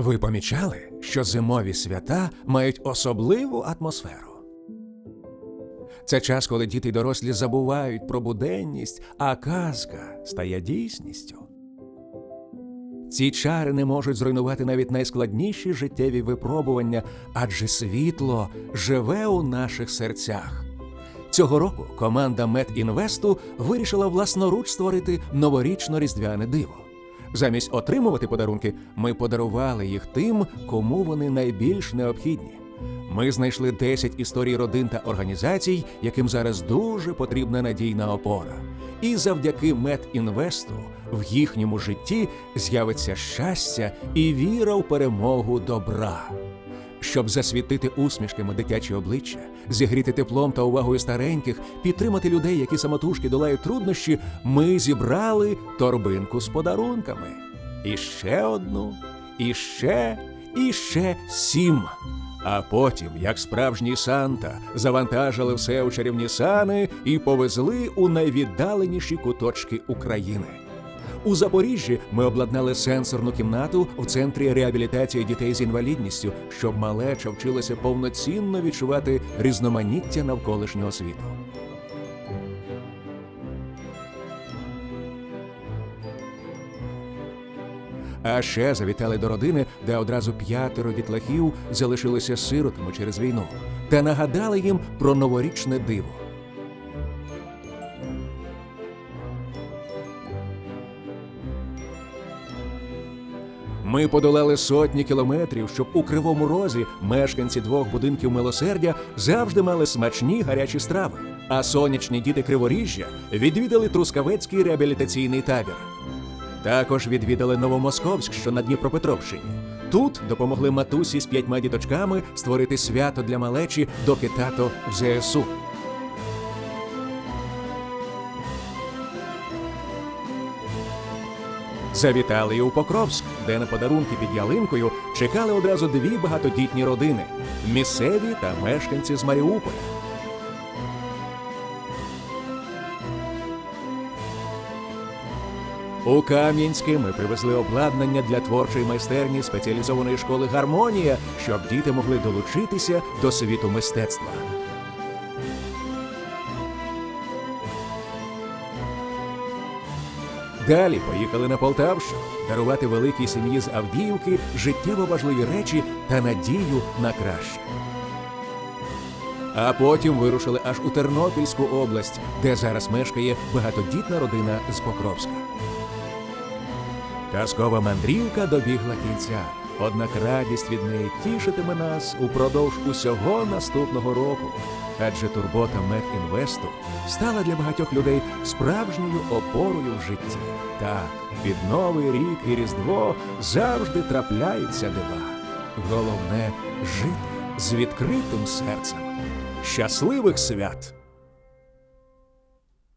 Ви помічали, що зимові свята мають особливу атмосферу? Це час, коли діти й дорослі забувають про буденність, а казка стає дійсністю. Ці чари не можуть зруйнувати навіть найскладніші життєві випробування, адже світло живе у наших серцях. Цього року команда Медінвесту вирішила власноруч створити новорічно-різдвяне диво. Замість отримувати подарунки, ми подарували їх тим, кому вони найбільш необхідні. Ми знайшли 10 історій родин та організацій, яким зараз дуже потрібна надійна опора. І завдяки Медінвесту в їхньому житті з'явиться щастя і віра в перемогу добра. Щоб засвітити усмішками дитячі обличчя, зігріти теплом та увагою стареньких, підтримати людей, які самотужки долають труднощі, ми зібрали торбинку з подарунками. І ще одну, і ще, і ще сім. А потім, як справжній Санта, завантажили все у чарівні сани і повезли у найвіддаленіші куточки України. У Запоріжжі ми обладнали сенсорну кімнату в центрі реабілітації дітей з інвалідністю, щоб малеча вчилася повноцінно відчувати різноманіття навколишнього світу. А ще завітали до родини, де одразу п'ятеро дітлахів залишилися сиротами через війну, та нагадали їм про новорічне диво. Ми подолали сотні кілометрів, щоб у кривому розі мешканці двох будинків милосердя завжди мали смачні гарячі страви. А сонячні діти Криворіжжя відвідали Трускавецький реабілітаційний табір. Також відвідали Новомосковськ, що на Дніпропетровщині. Тут допомогли матусі з п'ятьма діточками створити свято для малечі, доки тато в ЗСУ. Завітали і у Покровськ, де на подарунки під ялинкою чекали одразу дві багатодітні родини місцеві та мешканці з Маріуполя. У Кам'янське ми привезли обладнання для творчої майстерні спеціалізованої школи Гармонія, щоб діти могли долучитися до світу мистецтва. Далі поїхали на Полтавщину дарувати великій сім'ї з Авдіївки життєво важливі речі та надію на краще. А потім вирушили аж у Тернопільську область, де зараз мешкає багатодітна родина з Покровська. Казкова мандрівка добігла кінця, однак радість від неї тішитиме нас упродовж усього наступного року. Адже турбота Медінвесту стала для багатьох людей справжньою опорою в житті. Так, під Новий рік і Різдво завжди трапляються дива. Головне жити з відкритим серцем. Щасливих свят!